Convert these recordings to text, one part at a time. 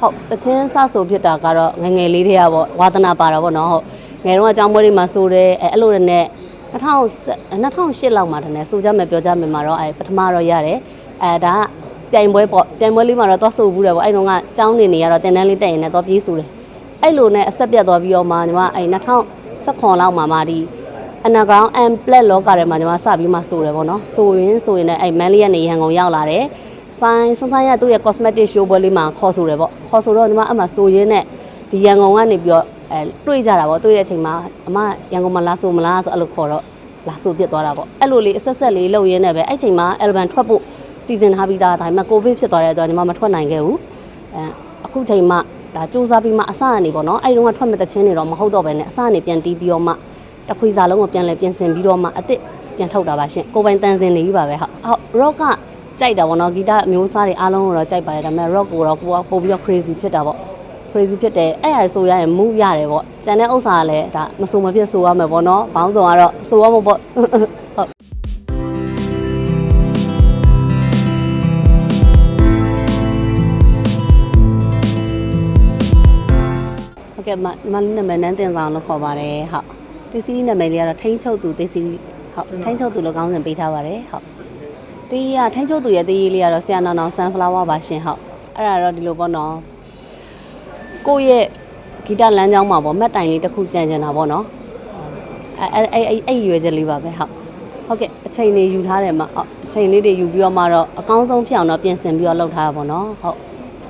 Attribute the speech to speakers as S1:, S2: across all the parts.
S1: ဟုတ်တချင်းစဆိုဖြစ်တာကတော့ငယ်ငယ်လေးတည်းကပေါ့ဝါသနာပါတာပေါ့နော်ဟုတ်ငယ်တော့အကြောင်းပွဲတွေမှာဆိုတယ်အဲအဲ့လိုနဲ့2000 2008လောက်မှာတည်းနဲ့ဆိုကြမယ်ပြောကြမယ်မှာတော့အဲပထမတော့ရတယ်အဲဒါကပြိုင်ပွဲပေါ့ပြိုင်ပွဲလေးမှာတော့သွားဆိုဘူးတယ်ပေါ့အဲ့တော့ကကျောင်းနေနေရတော့တင်တန်းလေးတက်ရင်လည်းသွားပြေးဆိုတယ်အဲ့လိုနဲ့အဆက်ပြတ်သွားပြီးတော့မှညီမအဲ2019လောက်မှာမှဒီ underground and plat လောကထဲမှာညီမစပြီးမှဆိုတယ်ပေါ့နော်ဆိုရင်ဆိုရင်လည်းအဲမန်လေးကနေရန်ကုန်ရောက်လာတယ် ဆိုင်ဆန်းဆန်းရသူ့ရဲ့ cosmetic show ပွဲလေးမှာခေါ်ဆိုတယ်ပေါ့ခေါ်ဆိုတော့ညီမအမှဆိုရင်းနဲ့ဒီရန်ကုန်ကနေပြီးတော့အဲတွေ့ကြတာပေါ့တွေ့တဲ့အချိန်မှာအမရန်ကုန်မှာလာဆိုမလားဆိုအဲ့လိုခေါ်တော့လာဆိုပြစ်သွားတာပေါ့အဲ့လိုလေးအဆက်ဆက်လေးလုပ်ရင်းနဲ့ပဲအဲ့ချိန်မှာ album ထွက်ဖို့စီစဉ်ထားပြီးသားဒါပေမဲ့ covid ဖြစ်သွားတဲ့အတွက်ညီမမထွက်နိုင်ခဲ့ဘူးအဲအခုချိန်မှဒါစူးစမ်းပြီးမှအစကနေပေါ့နော်အဲ့တုန်းကထွက်မဲ့တဲ့ချင်းတွေတော့မဟုတ်တော့ပဲနဲ့အစကနေပြန်တီးပြီးတော့မှတစ်ခွေစာလုံးကိုပြန်လဲပြင်ဆင်ပြီးတော့မှအစ်စ်ပြန်ထုတ်တာပါရှင်ကိုယ်ပိုင်တန်စင်နေပြီပါပဲဟုတ်ဟုတ် rock က ကြိုက်တာပေါ့နော်ဂီတအမျိုးအစားတွေအားလုံးကိုတော့ကြိုက်ပါတယ်ဒါပေမဲ့ rock ကိုတော့ကိုကပုံပြီးတော့ crazy ဖြစ်တာပေါ့ crazy ဖြစ်တယ်အဲ့ရဆိုရရင် move ရတယ်ပေါ့ကျန်တဲ့ဥစ္စာကလည်းဒါမဆိုမဖြစ်ဆိုရမယ်ပေါ့နော်ဘောင်းဆောင်ကတော့ဆိုရမှာပေါ့ဟုတ်ဟုတ်ကဲ့မမလေးနာမည်နန်းတင်ဆောင်လို့ခေါ်ပါတယ်ဟုတ်ဒီစီးနာမည်လေးကတော့ထိန်းချုပ်သူသိစီဟုတ်ထိန်းချုပ်သူလို့ကောင်းစဉ်ပေးထားပါတယ်ဟုတ် ဒီကထိန်းချုပ်သူရဲ့တည်ရည်လေးကတော့ဆရာနောင်နောင် sunflower ပါရှင်ဟုတ်အဲ့ဒါတော့ဒီလိုပေါ့နော်ကိုယ့်ရဲ့ဂီတလမ်းကြောင်းမှာပေါ့မှတ်တိုင်လေးတစ်ခုကြံကြံတာပေါ့နော်အဲအဲအဲအဲ့ရွယ်ချက်လေးပါပဲဟုတ်ဟုတ်ကဲ့အချိန်လေးယူထားတယ်မှာဟုတ်အချိန်လေးတွေယူပြီးတော့မှတော့အကောင်းဆုံးဖြစ်အောင်တော့ပြင်ဆင်ပြီးတော့လုပ်ထားတာပေါ့နော်ဟုတ်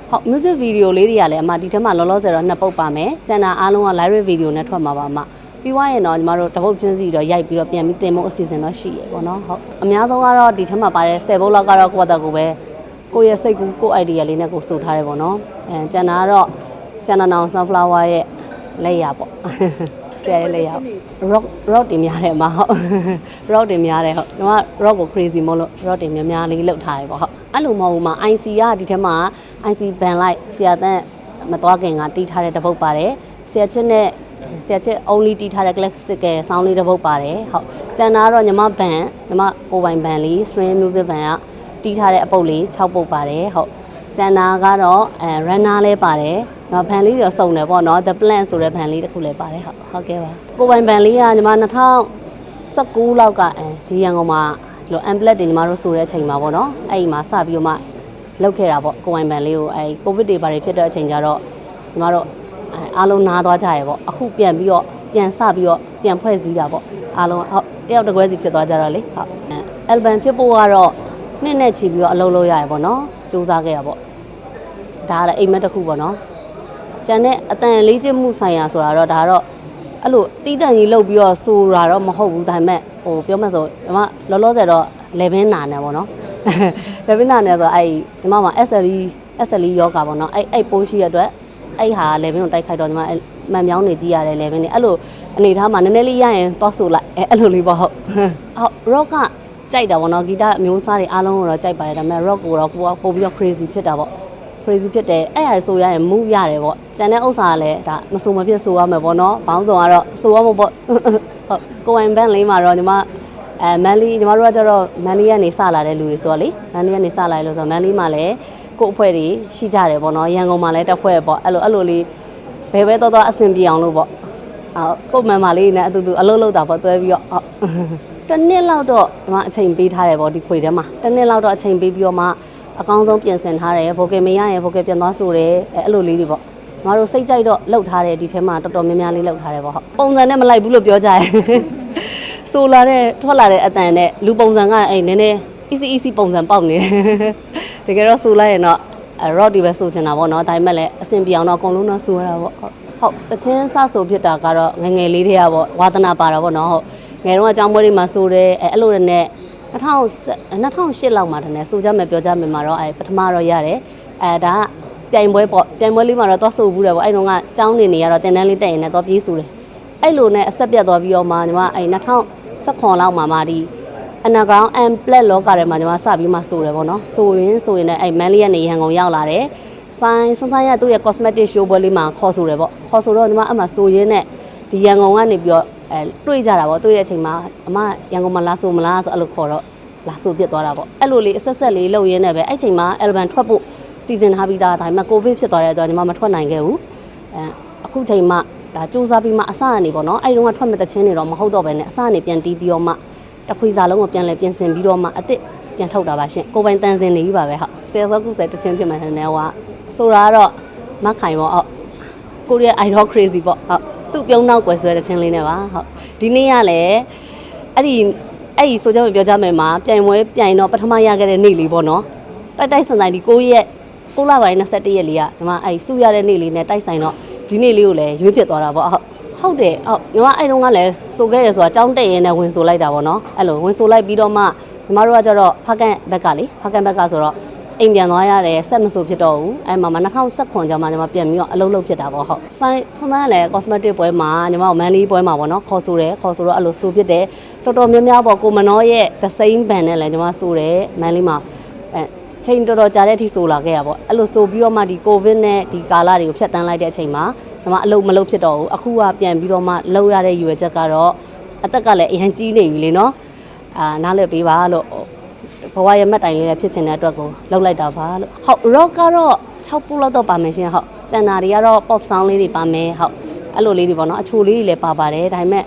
S1: ဟုတ် music video လေးတွေကလည်းအမဒီထက်မှလောလောဆယ်တော့နှစ်ပုတ်ပါမယ်။ကျန်တာအားလုံးက live video နဲ့ထွက်မှာပါအမ။ ပြီးွားရင်တော့ညီမတို့တပုတ်ချင်းစီတော့ရိုက်ပြီးတော့ပြန်ပြီးတင်ဖို့အစီအစဉ်တော့ရှိရပေါ့နော်။ဟုတ်။အများဆုံးကတော့ဒီထက်မှပါတဲ့10ပုတ်လောက်ကတော့ကိုယ့်အတက်ကိုပဲကိုယ့်ရဲ့စိတ်ကူးကိုယ့် idea လေးနဲ့ကိုယ်စုထားတယ်ပေါ့နော်။အဲကျန်တာကတော့ဆန်နနောင် sunflower ရဲ့လက်ရပေါ့။ဆရာရဲ့လက်ရ rock rock တင်များတယ်အမဟုတ် rock တင်များတယ်ဟုတ်ညီမ rock ကို crazy မို့လို့ rock တင်များများလေးလောက်ထားတယ်ပေါ့ဟုတ်အဲ့လိုမဟုတ်ဘူးမှာ IC ကဒီထဲမှာ IC ban လိုက်ဆရာတန်းမသွားခင်ကတီးထားတဲ့တစ်ပုတ်ပါတယ်ဆရာချစ်နဲ့ ဆရာချစ် only တီးထားတဲ့ classical sound လေးတစ်ပုတ်ပါတယ်ဟုတ်ကျန်တာကတော့ညီမ ban ညီမကိုယ်ပိုင် ban လေး string music ban ကတီးထားတဲ့အပုတ်လေး6ပုတ်ပါတယ်ဟုတ်ကျန်တာကတော့အဲ runner လေးပါတယ်ညီမဘန်လေးတော့စုံတယ်ပေါ့နော် the plan ဆိုတဲ့ဘန်လေးတစ်ခုလည်းပါတယ်ဟုတ်ဟုတ်ကဲ့ပါကိုယ်ပိုင်ဘန်လေးကညီမ2019လောက်ကအဲဒီရန်ကုန်မှာဒီလို amplet တွေညီမတို့ဆိုတဲ့အချိန်မှာပေါ့နော်အဲ့ဒီမှာစပြီးတော့မှလောက်ခဲ့တာပေါ့ကိုယ်ပိုင်ပန်လေးကိုအဲကိုဗစ်တွေဘာတွေဖြစ်တဲ့အချိန်ကျတော့ညီမတို့ အဲအားလုံးနားသွားကြရပေါ့အခုပြန်ပြီးတော့ပြန်စပြီးတော့ပြန်ဖွဲ့စည်းတာပေါ့အားလုံးဟုတ်တယောက်တစ်ကွဲစီဖြစ်သွားကြတော့လေဟုတ်အယ်ဘမ်ဖြစ်ဖို့ကတော့နှစ်နဲ့ချီပြီးတော့အလုပ်လုပ်ရရပေါ့နော်စူးစမ်းခဲ့ရပေါ့ဒါကလည်းအိမ်မက်တစ်ခုပေါ့နော်ကျန်တဲ့အတန်လေးကျမှုဆိုင်ရာဆိုတာတော့ဒါကတော့အဲ့လိုတီးတန့်ကြီးလုပ်ပြီးတော့ဆိုတာတော့မဟုတ်ဘူးဒါပေမဲ့ဟိုပြောမှဆိုညီမလောလောဆယ်တော့ level နာနေပေါ့နော် level နာနေဆိုတော့အဲ့ညီမမှာ SLE SLE ယောဂါပေါ့နော်အဲ့အဲ့ပိုးရှိရတဲ့အတွက် အဲ့ဟာ level ကိုတိုက်ခိုက်တော့ညီမအဲ့မှန်မြောင်းနေကြည့်ရတယ် level နဲ့အဲ့လိုအနေထားမှာနည်းနည်းလေးရရင်သွားဆိုလိုက်အဲ့အဲ့လိုလေးပေါ့ဟုတ်ဟုတ် rock ကကြိုက်တာပေါ့နော်ဂီတအမျိုးအစားတွေအားလုံးကိုတော့ကြိုက်ပါတယ်ဒါပေမဲ့ rock ကိုတော့ကိုကပို့ပြီးတော့ crazy ဖြစ်တာပေါ့ crazy ဖြစ်တယ်အဲ့ရဆိုရရင် move ရတယ်ပေါ့ကျန်တဲ့ဥစ္စာကလည်းဒါမဆိုမဖြစ်ဆိုရမယ်ပေါ့နော်ဘောင်းဆောင်ကတော့ဆိုရမှာပေါ့ဟုတ်ကိုဝင်ဘန်လေးမှာတော့ညီမအဲမန်လီညီမတို့ကကျတော့မန်လီကနေစလာတဲ့လူတွေဆိုတော့လေမန်လီကနေစလာရလို့ဆိုတော့မန်လီမှာလည်း ကို့အဖွဲ့တွေရှိကြတယ်ပေါ့နော်ရန်ကုန်မှာလည်းတစ်ဖွဲ့ပေါ့အဲ့လိုအဲ့လိုလေးဘယ်ပဲတော့တော့အဆင်ပြေအောင်လို့ပေါ့အော်ကို့မန်မာလေးနဲ့အတူတူအလုပ်လုပ်တာပေါ့တွဲပြီးတော့ဟုတ်တစ်နှစ်လောက်တော့ဒီမှာအချိန်ပေးထားတယ်ပေါ့ဒီခွေထဲမှာတစ်နှစ်လောက်တော့အချိန်ပေးပြီးတော့မှအကောင်းဆုံးပြင်ဆင်ထားတယ် vocal မရရင် vocal ပြန်သွားဆိုတယ်အဲအဲ့လိုလေးတွေပေါ့ငါတို့စိတ်ကြိုက်တော့လှုပ်ထားတယ်ဒီထဲမှာတော်တော်များများလေးလှုပ်ထားတယ်ပေါ့ဟုတ်ပုံစံနဲ့မလိုက်ဘူးလို့ပြောကြတယ်ဆိုလာတဲ့ထွက်လာတဲ့အတန်နဲ့လူပုံစံကအဲ့နည်းနည်း easy easy ပုံစံပေါက်နေတယ် တကယ်တော့ဆိုလိုက်ရင်တော့ rock ဒီပဲဆိုချင်တာပေါ့နော်ဒါပေမဲ့လည်းအဆင်ပြေအောင်တော့အကုန်လုံးတော့ဆိုရတာပေါ့ဟုတ်ဟုတ်တချင်းစဆိုဖြစ်တာကတော့ငယ်ငယ်လေးတည်းကပေါ့ဝါသနာပါတာပေါ့နော်ဟုတ်ငယ်တော့အကြောင်းပွဲတွေမှာဆိုတယ်အဲအဲ့လိုနဲ့2000 2008လောက်မှာတည်းနဲ့ဆိုကြမယ်ပြောကြမယ်မှာတော့အဲပထမတော့ရတယ်အဲဒါကပြိုင်ပွဲပေါ့ပြိုင်ပွဲလေးမှာတော့သွားဆိုဘူးတယ်ပေါ့အဲ့တော့ကကျောင်းနေနေရတော့တင်တန်းလေးတက်ရင်လည်းသွားပြေးဆိုတယ်အဲ့လိုနဲ့အဆက်ပြတ်သွားပြီးတော့မှညီမအဲ့2019လောက်မှာမှဒီ underground and plat လောကထဲမှာညီမစပြီးမှဆိုတယ်ပေါ့နော်ဆိုရင်ဆိုရင်လည်းအဲ့မန်လေးကနေရန်ကုန်ရောက်လာတယ်ဆိုင်ဆန်းဆန်းရသူ့ရဲ့ cosmetic show ပွဲလေးမှာခေါ်ဆိုတယ်ပေါ့ခေါ်ဆိုတော့ညီမအမှဆိုရင်းနဲ့ဒီရန်ကုန်ကနေပြီးတော့အဲတွေ့ကြတာပေါ့တွေ့တဲ့အချိန်မှာအမရန်ကုန်မှာလာဆိုမလားဆိုအဲ့လိုခေါ်တော့လာဆိုပြစ်သွားတာပေါ့အဲ့လိုလေးအဆက်ဆက်လေးလုပ်ရင်းနဲ့ပဲအဲ့ချိန်မှာ album ထွက်ဖို့စစီစဉ်ထားပြီးသားဒါပေမဲ့ကိုဗစ်ဖြစ်သွားတဲ့အတွက်ညီမမထွက်နိုင်ခဲ့ဘူးအဲအခုချိန်မှဒါစူးစမ်းပြီးမှအစကနေပေါ့နော်အဲ့ဒီတော့ထွက်မဲ့တခြင်းတွေတော့မဟုတ်တော့ဘဲနဲ့အစကနေပြန်တီးပြီးတော့မှ တစ်ခွေစာလုံးကိုပြန်လဲပြင်ဆင်ပြီးတော့မှအစ်စ်ပြန်ထုတ်တာပါရှင်ကိုပိုင်တန်စင်နေပြီပါပဲဟုတ်ဆယ်စောကုစဲတခြင်းဖြစ်မှန်းတယ်ဟိုကဆိုတာကတော့မခိုင်ပေါ့ဟုတ်ကိုရီးယား idol crazy ပေါ့ဟုတ်သူ့ပြုံးနောက်ကွယ်ဆွဲတဲ့ချင်းလေးနဲ့ပါဟုတ်ဒီနေ့ကလည်းအဲ့ဒီအဲ့ဒီဆိုကြမယ်ပြောကြမယ်မှာပြိုင်ပွဲပြိုင်တော့ပထမရခဲ့တဲ့နေ့လေးပေါ့နော်တိုက်တိုက်ဆန်ဆိုင်ဒီ9ရက်9လပိုင်း21ရက်လေးကဒီမှာအဲ့စုရတဲ့နေ့လေးနဲ့တိုက်ဆိုင်တော့ဒီနေ့လေးကိုလည်းရွေးပြစ်သွားတာပေါ့ဟုတ် ဟုတ်တယ်ဟုတ်ညီမအဲ့တုန်းကလည်းဆိုခဲ့ရဆိုတာကြောင်းတက်ရဲနဲ့ဝင်ဆိုလိုက်တာပေါ့နော်အဲ့လိုဝင်ဆိုလိုက်ပြီးတော့မှညီမတို့ကကျတော့ဖကန်ဘက်ကလေဖကန်ဘက်ကဆိုတော့အိမ်ပြန်သွားရတယ်ဆက်မဆိုဖြစ်တော့ဘူးအဲ့မှာမ2019ကျမှညီမပြန်ပြီးတော့အလုပ်လုပ်ဖြစ်တာပေါ့ဟုတ်ဆိုင်ဆန်းဆန်းလည်း cosmetic ပွဲမှာညီမတို့ manly ပွဲမှာပေါ့နော်ခေါ်ဆိုတယ်ခေါ်ဆိုတော့အဲ့လိုဆိုဖြစ်တယ်တော်တော်များများပေါ့ကိုမနောရဲ့ the same band နဲ့လည်းညီမဆိုတယ် manly မှာအဲချိန်တော်တော်ကြာတဲ့အထိဆိုလာခဲ့ရပေါ့အဲ့လိုဆိုပြီးတော့မှဒီ covid နဲ့ဒီကာလတွေကိုဖျက်တမ်းလိုက်တဲ့အချိန်မှာ ညီမအလုပ်မလုပ်ဖြစ်တော့ဘူးအခုကပြန်ပြီးတော့မှလုပ်ရတဲ့ရွယ်ချက်ကတော့အသက်ကလည်းအရင်ကြီးနေပြီလေနော်အာနားလည်ပေးပါလို့ဘဝရဲ့မှတ်တိုင်လေးလည်းဖြစ်ချင်တဲ့အတွက်ကိုလောက်လိုက်တာပါလို့ဟုတ် rock ကတော့6ပူလောက်တော့ပါမယ်ရှင်ဟုတ်ကျန်တာတွေကတော့ pop sound လေးတွေပါမယ်ဟုတ်အဲ့လိုလေးတွေပေါ့နော်အချိုလေးတွေလည်းပါပါတယ်ဒါပေမဲ့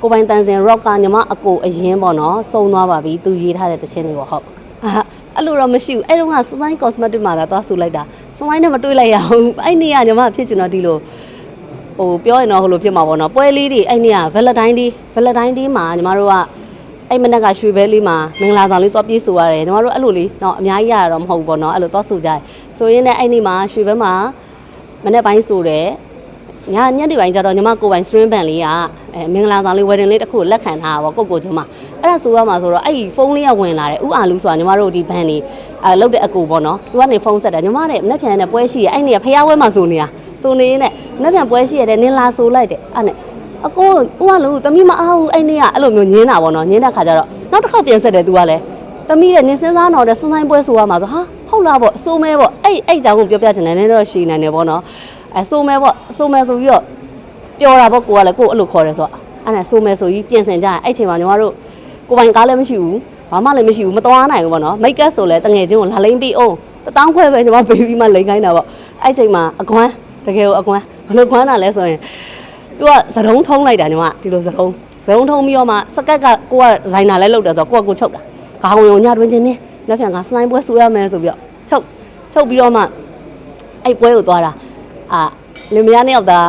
S1: ကိုပိုင်တန်စင် rock ကညီမအကိုအရင်ပေါ့နော်စုံသွားပါပြီသူရေးထားတဲ့တခြင်းတွေပေါ့ဟုတ်အာအဲ့လိုတော့မရှိဘူးအဲ့တော့က Sunshine Cosmetic မှာသာသွားဆူလိုက်တာ Sunshine နဲ့မတွေ့လိုက်ရအောင်အဲ့နေ့ကညီမဖြစ်ချင်တော့ဒီလို ဟိုပြောရင်တော့ဟိုလိုဖြစ်မှာပေါ့နော်ပွဲလေးတွေအဲ့နေ့က Valentine Day Valentine Day မှာညီမတို့ကအဲ့မနက်ကရွှေဘဲလေးမှာမင်္ဂလာဆောင်လေးသွားပြေးဆိုရတယ်ညီမတို့အဲ့လိုလေးတော့အများကြီးရတာတော့မဟုတ်ဘူးပေါ့နော်အဲ့လိုသွားဆိုကြတယ်ဆိုရင်းနဲ့အဲ့နေ့မှာရွှေဘဲမှာမနေ့ပိုင်းဆိုတယ်ညညနေပိုင်းကျတော့ညီမကိုယ်ပိုင် stream band လေးကအဲမင်္ဂလာဆောင်လေး wedding လေးတစ်ခုလက်ခံထားတာပေါ့ကိုကိုချင်းမအဲ့ဒါဆိုရမှာဆိုတော့အဲ့ဒီဖုန်းလေးကဝင်လာတယ်ဥအာလူဆိုတာညီမတို့ဒီ band နေအဲလောက်တဲ့အကူပေါ့နော်သူကနေဖုန်းဆက်တယ်ညီမတဲ့မနေ့ဖြန်နဲ့ပွဲရှိရအဲ့နေကဖျားဝဲမှာဆိုနေတာဆိုနေရင်နဲ့ မနေ့ဖြန်ပွဲရှိရတဲ့နင်လာဆိုလိုက်တယ်အဲ့နဲ့အကိုဦးကလို့တမိမအားဘူးအဲ့နေ့ကအဲ့လိုမျိုးညင်းတာပေါ့နော်ညင်းတဲ့ခါကျတော့နောက်တစ်ခေါက်ပြန်ဆက်တယ်သူကလည်းတမိတဲ့နင်းစင်းစားတော့တဲ့စန်းဆိုင်ပွဲဆိုရမှာဆိုဟာဟုတ်လားပေါ့အစိုးမဲပေါ့အဲ့အဲ့ကြောင့်ကိုပြောပြချင်တယ်နည်းတော့ရှည်နေတယ်ပေါ့နော်အဲစိုးမဲပေါ့အစိုးမဲဆိုပြီးတော့ပျော်တာပေါ့ကိုကလည်းကိုအဲ့လိုခေါ်တယ်ဆိုတော့အဲ့ဒါစိုးမဲဆိုပြီးပြင်ဆင်ကြရင်အဲ့ချိန်မှာညီမတို့ကိုပိုင်ကားလည်းမရှိဘူးဘာမှလည်းမရှိဘူးမသွားနိုင်ဘူးပေါ့နော်မိတ်ကပ်ဆိုလဲတငယ်ချင်းကိုလာလိမ့်ပြီးအောင်တတောင်းခွဲပဲညီမပေးပြီးမှလိမ့်ခိုင်းတာပေါ့အဲ့ချိန်မှာအကွမ်းတကယ်ကိုအကွမ်း ဘယ်လိုကွမ်းတာလဲဆိုရင်သူကသတုံးထုံးလိုက်တာညီမဒီလိုသတုံးသတုံးထုံးပြီးတော့မှစကက်ကကိုကဇိုင်နာလဲလုပ်တယ်ဆိုတော့ကိုကကိုချုပ်တာခေါင်းရုံညတွင်ချင်းနေလက်ပြန်ကစနိုင်းပွဲဆူရမယ်ဆိုပြီးတော့ချုပ်ချုပ်ပြီးတော့မှအဲ့ပွဲကိုသွားတာအာလင်မယားနှစ်ယောက်သား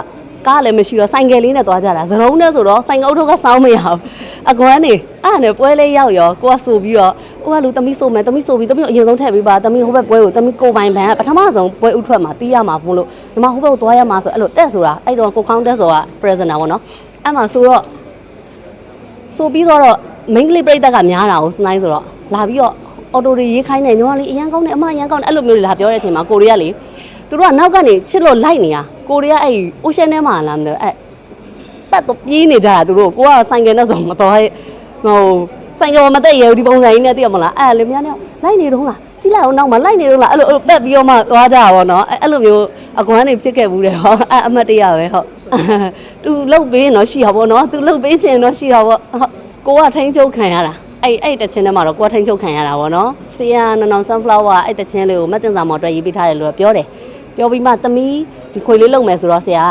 S1: ကားလည်းမရှိတော့ဆိုင်ကယ်လေးနဲ့သွားကြတာသတုံးနဲ့ဆိုတော့ဆိုင်ကအုပ်ထုပ်ကစောင်းမရဘူးအကွမ်းနေအဲ့နဲ့ပွဲလေးရောက်ရောကိုကဆိုပြီးတော့ဟိုကလူသမီးဆိုမယ်သမီးဆိုပြီးသမီးအရင်ဆုံးထည့်ပေးပါသမီးဟိုဘက်ပွဲကိုသမီးကိုပိုင်ဘန်ကပထမဆုံးပွဲဥထွက်မှာတီးရမှာဘုံလို့ ဒီမှာဟိုဘက်ကိုသွားရမှာဆိုအဲ့လိုတက်ဆိုတာအဲ့တော့ကိုခေါင်းတက်ဆိုတာ presenter ပေါ့နော်အဲ့မှာဆိုတော့ဆိုပြီးတော့ main ကလေးပြိတ္တကများတာကိုစနိုင်းဆိုတော့လာပြီးတော့အော်တိုတွေရေးခိုင်းနေညီမလေးအရန်ကောင်းတယ်အမအရန်ကောင်းတယ်အဲ့လိုမျိုးတွေလာပြောတဲ့အချိန်မှာကိုရီးယားလေသူတို့ကနောက်ကနေချစ်လို့လိုက်နေတာကိုရီးယားအဲ့ ocean ထဲမှာလာမလို့အဲ့ပတ်တော့ပြေးနေကြတာသူတို့ကိုကဆိုင်ကယ်နဲ့ဆိုမတော်ဟဲ့ဟိုဆိုင်ကယ်မတက်ရဘူးဒီပုံစံကြီးနဲ့သိရမလားအဲ့လေများနဲ့လိုက်နေတော့လားကြီးလိုက်အောင်နောက်မှာလိုက်နေတော့လားအဲ့လိုပက်ပြီးတော့မှသွားကြတာပေါ့နော်အဲ့လိုမျိုး အကွမ်းနေဖြစ်ခဲ့ဘူးတယ်ဟောအဲ့အမတ်တရပဲဟုတ်သူလှုပ်ပေးတော့ရှိတာပေါ့နော်သူလှုပ်ပေးခြင်းတော့ရှိတာပေါ့ကိုကထိန်းချုပ်ခံရတာအဲ့အဲ့တချင်းထဲမှာတော့ကိုကထိန်းချုပ်ခံရတာပေါ့နော်ဆီယာနနောင် sunflower အဲ့တချင်းလေးကိုမတ်တင်စာမော်အတွက်ရေးပေးထားတယ်လို့ပြောတယ်ပြောပြီးမှသမီးဒီခွေလေးလုံမယ်ဆိုတော့ဆရာ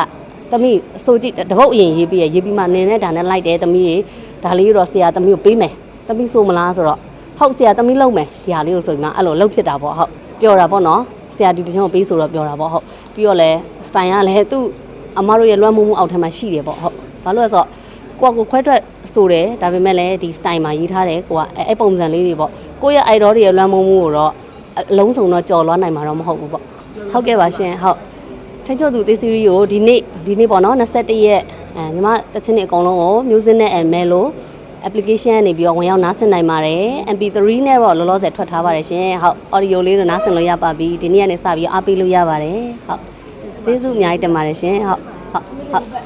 S1: ကသမီးအစိုးကြည့်တပုတ်အရင်ရေးပြီးရရေးပြီးမှနင်းနဲ့ဒါနဲ့လိုက်တယ်သမီးရေဒါလေးတော့ဆရာသမီးကိုပေးမယ်သမီးဆိုမလားဆိုတော့ဟုတ်ဆရာသမီးလုံးမယ်ဒီဟာလေးကိုဆိုပြီးမှအဲ့လိုလှုပ်ဖြစ်တာပေါ့ဟုတ်ပြောတာပေါ့နော် ဆရာဒီတချင်ကိုပေးဆိုတော့ပြောတာပေါ့ဟုတ်ပြီးတော့လဲစတိုင်ကလည်းသူ့အမတို့ရဲ့လွှမ်းမိုးမှုအောက်ထဲမှာရှိတယ်ပေါ့ဟုတ်ဘာလို့လဲဆိုတော့ကိုကကိုခွဲထွက်ဆိုတယ်ဒါပေမဲ့လည်းဒီစတိုင်မှာရေးထားတယ်ကိုကအဲအဲ့ပုံစံလေးတွေပေါ့ကိုရဲ့ idol တွေရဲ့လွှမ်းမိုးမှုကိုတော့အလုံးစုံတော့ကြော်လွှမ်းနိုင်မှာတော့မဟုတ်ဘူးပေါ့ဟုတ်ကဲ့ပါရှင်ဟုတ်ထိုင်းကျော်သူသေစီရီကိုဒီနေ့ဒီနေ့ပေါ့နော်21ရက်အဲညီမတချင်းနေအကုန်လုံးကို music နဲ့ Melo application ကနေပြီးတော့ဝင်ရောက်နားဆင်နိုင်ပါတယ် MP3 နဲ့တော့လောလောဆယ်ထွက်ထားပါတယ်ရှင်ဟုတ် audio လေးတော့နားဆင်လို့ရပါပြီဒီနေ့ကနေစပြီးအားပေးလို့ရပါတယ်ဟုတ်ကျေးဇူးအများကြီးတင်ပါတယ်ရှင်ဟုတ်ဟုတ်ဟုတ်